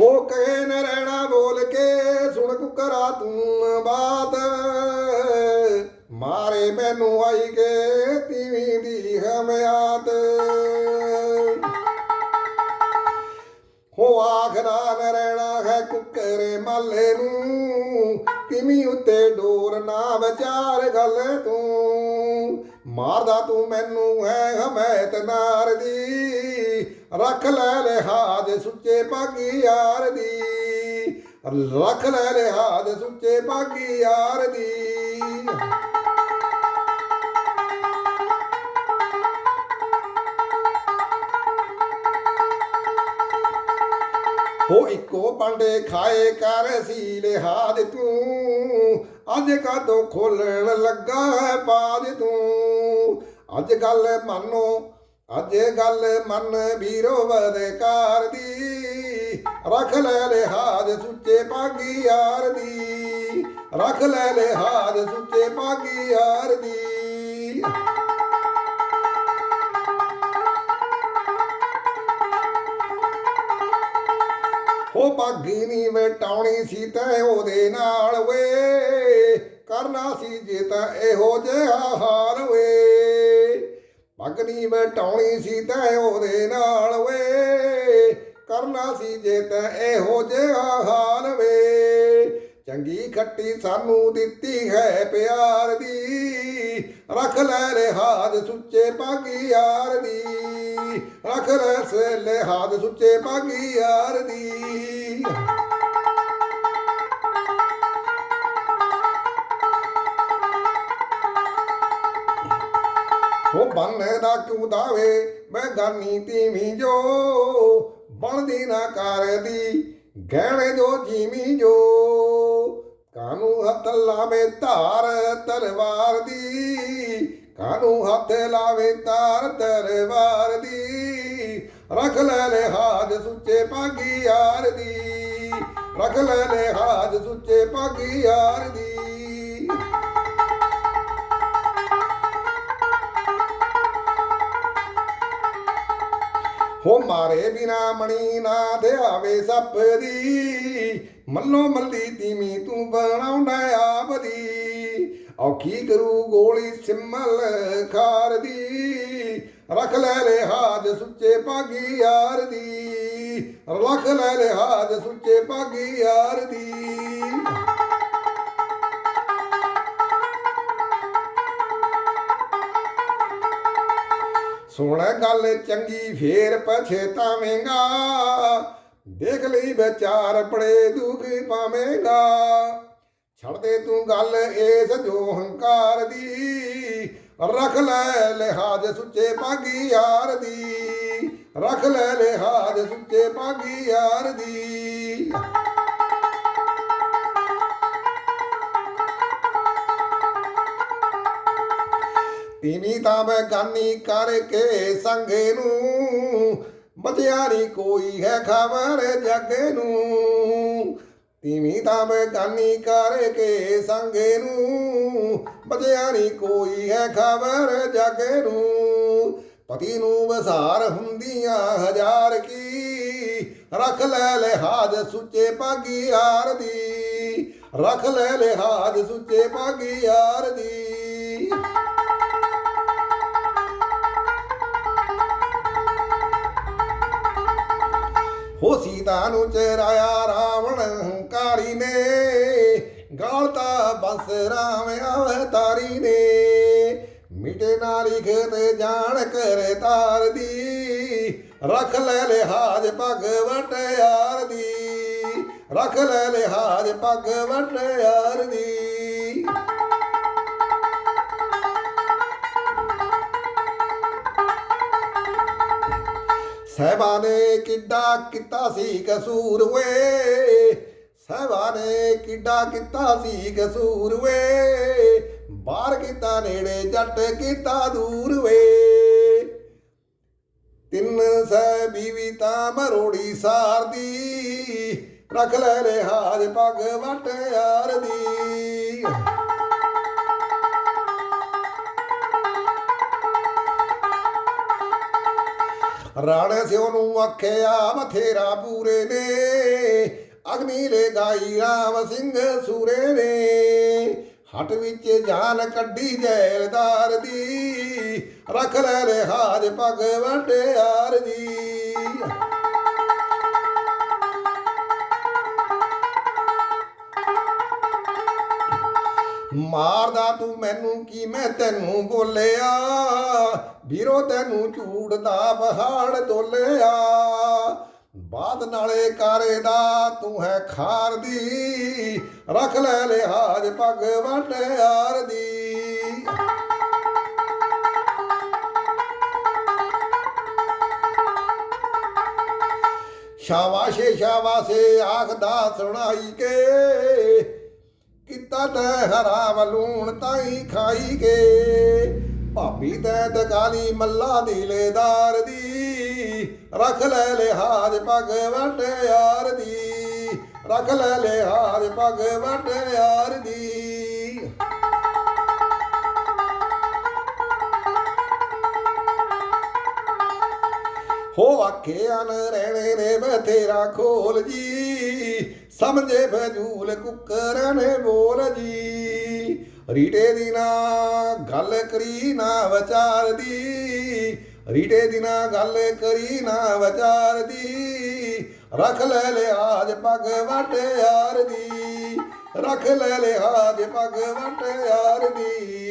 ਹੋ ਕਹੇ ਨ ਰਹਿਣਾ ਬੋਲ ਕੇ ਸੁਣ ਕੁਕਰਾ ਤੂੰ ਬਾਤ। ਮਾਰੇ ਮੈਨੂੰ ਆਈ ਕੇ ਤੀਵੀਂ ਦੀ ਹਮਿਆਤ। ਹੋ ਆਖਦਾ ਨ ਰਹਿਣਾ ਹੈ ਕੁੱਕਰੇ ਮਾਲੇ ਨੂੰ, ਕਿਮੀ ਉੱਤੇ ਡੋਰ ਨਾ ਵਿਚਾਰ ਗੱਲ ਤੂੰ। ਮਾਰਦਾ ਤੂੰ ਮੈਨੂੰ ਹੈ ਹਮੈਤ ਨਾਰ ਦੀ। ਰੱਖ ਲੈ ਲਿਹਾਜ਼ ਸੁੱਚੇ ਭਾਗੀ ਯਾਰ ਦੀ। ਰੱਖ ਲੈ ਲਿਹਾਜ਼ ਸੁੱਚੇ ਭਾਗੀ ਯਾਰ ਦੀ। ਹੋ ਇੱਕੋ ਭਾਂਡੇ ਖਾਏ ਕਰ ਸੀ ਲਿਹਾਜ਼ ਤੂੰ। ਅੱਜ ਕਾਦੋਂ ਖੋਲਣ ਲੱਗਾ ਹੈ ਬਾਜ ਤੂੰ। ਅੱਜ ਗੱਲ ਮੰਨੋ ਅੱਜ ਗੱਲ ਮੰਨ ਵੀਰੋ ਵਦਕਾਰ ਦੀ। ਰੱਖ ਲੈ ਲਿਹਾਜ਼ ਸੁੱਚੇ ਭਾਗੀ ਯਾਰ ਦੀ। ਰੱਖ ਲੈ ਲਿਹਾਜ਼ ਸੁੱਚੇ ਭਾਗੀ ਯਾਰ ਦੀ। ਉਹ ਬਾਗੀ ਨਹੀਂ ਵਟਾਉਣੀ ਸੀ ਤੈ ਉਹਦੇ ਨਾਲ ਵੇ। ਕਰਨਾ ਸੀ ਜੇ ਤਾਂ ਇਹੋ ਜਿਹਾ ਹਾਰ ਵੇ। ਪੱਗ ਨਹੀਂ ਵਟਾਉਣੀ ਸੀ ਤੈ ਉਹਦੇ ਨਾਲ ਵੇ। ਕਰਨਾ ਸੀ ਜੇ ਤੈ ਇਹੋ ਜਿਹਾ ਹਾਲ ਵੇ। ਚੰਗੀ ਖੱਟੀ ਸਾਨੂੰ ਦਿੱਤੀ ਹੈ ਪਿਆਰ ਦੀ। ਰੱਖ ਲੈ ਲਿਹਾਜ਼ ਸੁੱਚੇ ਭਾਗੀ ਯਾਰ ਦੀ। ਰੱਖ ਲੈ ਸੇ ਲਿਹਾਜ਼ ਸੁੱਚੇ ਭਾਗੀ ਯਾਰ ਦੀ। ਉਹ ਬੰਨੇ ਦਾ ਕਿਉਂ ਦਾਵੇ? ਮੈਂ ਗਾਨੀ ਤੀਵੀਂ ਜੋ। ਬਣਦੀ ਨਾ ਕਰਦੀ ਗਹਿਣੇ ਜੋ ਜੀਵੀ ਜੋ। ਕਾਨੂੰ ਹੱਥ ਲਾਵੇ ਧਾਰ ਤਲਵਾਰ ਦੀ? ਕਾਨੂੰ ਹੱਥ ਲਾਵੇ ਧਾਰ ਤਲਵਾਰ ਦੀ? ਰੱਖ ਲੈ ਲਿਹਾਜ਼ ਸੁੱਚੇ ਭਾਗੀ ਯਾਰ ਦੀ। ਰੱਖ ਲੈ ਲਿਹਾਜ਼ ਸੁੱਚੇ ਭਾਗੀ ਯਾਰ ਦੀ। ਮਾਰੇ ਬਿਨਾ ਮਣੀ ਨਾ ਧਿਆਵੇ ਸੱਪ ਦੀ। ਮੱਲੋ ਮੱਲੀ ਤੀਮੀ ਤੂੰ ਬਣਾਉਂਦਾ ਆਪ ਦੀ। ਔਖੀ ਕਰੂ ਗੋਲੀ ਸਿਮਲ ਖਾਰ ਦੀ। ਰੱਖ ਲੈ ਲਿਹਾਜ਼ ਸੁੱਚੇ ਭਾਗੀ ਯਾਰ ਦੀ। ਰੱਖ ਲੈ ਲਿਹਾਜ਼ ਸੁੱਚੇ ਭਾਗੀ ਯਾਰ ਦੀ। ਸੁਣ ਗੱਲ ਚੰਗੀ, ਫੇਰ ਪਛਤਾਵੇਂਗਾ ਦੇਖ ਲਈ ਵਿਚਾਰ ਬੜੇ ਦੁੱਖ ਪਾਵੇਂਗਾ। ਛੱਡ ਦੇ ਤੂੰ ਗੱਲ ਇਸ ਜੋ ਹੰਕਾਰ ਦੀ। ਰੱਖ ਲੈ ਲਿਹਾਜ਼ ਸੁੱਚੇ ਭਾਗੀ ਯਾਰ ਦੀ। ਰੱਖ ਲੈ ਲਿਹਾਜ਼ ਸੁੱਚੇ ਭਾਗੀ ਯਾਰ ਦੀ। ਤੀਵੀਂ ਤਾਂ ਬਗਾਨੀ ਕਰਕੇ ਸੰਗੇ ਨੂੰ। ਬਤਿਆਰੀ ਕੋਈ ਹੈ ਖਬਰ ਜੱਗ ਨੂੰ। ਤੀਵੀਂ ਤਾਂ ਬਗਾਨੀ ਕਰਕੇ ਸੰਗੇ ਨੂੰ। ਬਤਿਆਰੀ ਕੋਈ ਹੈ ਖਬਰ ਜੱਗ ਨੂੰ। ਪਤੀ ਨੂੰ ਵਸਾਰ ਹੁੰਦੀਆਂ ਹਜ਼ਾਰ ਕੀ। ਰੱਖ ਲੈ ਲਿਹਾਜ਼ ਸੁੱਚੇ ਭਾਗੀ ਯਾਰ ਦੀ। ਰੱਖ ਲੈ ਲਿਹਾਜ਼ ਸੁੱਚੇ ਭਾਗੀ ਯਾਰ ਦੀ। ਹੋ ਸੀਤਾ ਨੂੰ ਚਰਾਇਆ ਰਾਵਣ ਹੰਕਾਰੀ ਨੇ, ਗਾਲਤਾ ਬਸ ਰਾਮ ਅਵਤਾਰੀ ਨੇ। ਮਿਟੇ ਨਾਰੀ ਲਿਖਤ ਜਾਣ ਕਰ ਤਾਰ ਦੀ, ਰੱਖ ਲੈ ਲਿਹਾਜ਼ ਭਗਵਟ ਯਾਰ ਦੀ, ਰੱਖ ਲੈ ਲਿਹਾਜ਼ ਭਗਵਟ ਯਾਰ ਦੀ। ਸਹਿਬਾ ਨੇ ਕਿੱਡਾ ਕੀਤਾ ਸੀ ਕਸੂਰ ਵੇ ਸਹਿਬਾ ਨੇ ਕਿੱਡਾ ਕੀਤਾ ਸੀ ਕਸੂਰ ਵੇ ਬਾਹਰ ਕੀਤਾ, ਨੇੜੇ ਜੱਟ ਕੀਤਾ, ਦੂਰ ਵੇ ਤਿੰਨ ਸੈ ਬੀਵੀ ਤਾਂ ਮਰੋੜੀ ਸਾਰਦੀ। ਰੱਖ ਲੈ ਲਿਹਾਜ਼ ਪੱਗ ਵਟ ਯਾਰ ਦੀ। ਰਾਣੇ ਸਿਓ ਨੂੰ ਆਖਿਆ ਬਥੇਰਾ ਪੂਰੇ ਨੇ। ਅਗਨੀ ਲੈ ਗਾਈ ਰਾਮ ਸਿੰਘ ਸੂਰੇ ਨੇ। ਹਟ ਵਿੱਚ ਜਾਨ ਕੱਢੀ ਜੈਲਦਾਰ ਦੀ। ਰੱਖ ਲੈ ਲਿਹਾਜ ਪਗ ਵਟਿਆਰ ਦੀ। ਮਾਰਦਾ ਤੂੰ ਮੈਨੂੰ ਕੀ ਮੈਂ ਤੈਨੂੰ ਬੋਲਿਆ? ਵੀਰੋ, ਤੈਨੂੰ ਝੂਠ ਦਾ ਪਹਾੜ ਤੋਲਿਆ। ਬਾਦ ਨਾਲੇ ਕਾਰੇ ਦਾ ਤੂੰ ਹੈ ਖਾਰ ਦੀ। ਰੱਖ ਲੈ ਲਿਹਾਜ ਪੱਗ ਵਟਿਆਰ ਦੀ। ਸ਼ਾਬਾਸ਼ੇ ਸ਼ਾਬਾਸ਼ੇ, ਆਖਦਾ ਸੁਣਾਈ ਕੇ। ਕੀਤਾ ਤੈ ਹਰਾਮ ਤਾਈ ਖਾਈ ਕੇ। ਭਾਬੀ ਤੈ ਦਗਾਲੀ ਮੱਲਾ ਦੀ ਦੀ। ਰਖ ਲੈ ਲਿਹਾਜ ਪੱਗ ਯਾਰ ਦੀ। ਰਖ ਲੈ ਲਿਹਾਜ ਪੱਗ ਯਾਰ ਦੀ। ਹੋ ਆਖਿਆ ਨ ਰਹਿਣੇ ਨੇ ਬਥੇਰਾ ਖੋਲ ਜੀ। ਸਮਝੇ ਫਜੂਲ ਕੁੱਕਰ ਨੇ ਬੋਲ ਜੀ। ਰੀਟੇ ਦੀ ਨਾ ਗੱਲ ਕਰੀ ਨਾ ਵਿਚਾਰ ਦੀ ਰੀਟੇ ਦੀ ਨਾ ਗੱਲ ਕਰੀ ਨਾ ਵਿਚਾਰ ਦੀ ਰੱਖ ਲੈ ਲਿਹਾਜ ਪੱਗ ਵਟਿਆਰ ਦੀ। ਰੱਖ ਲੈ ਲਿਹਾਜ ਪੱਗ ਵਟਿਆਰ ਦੀ।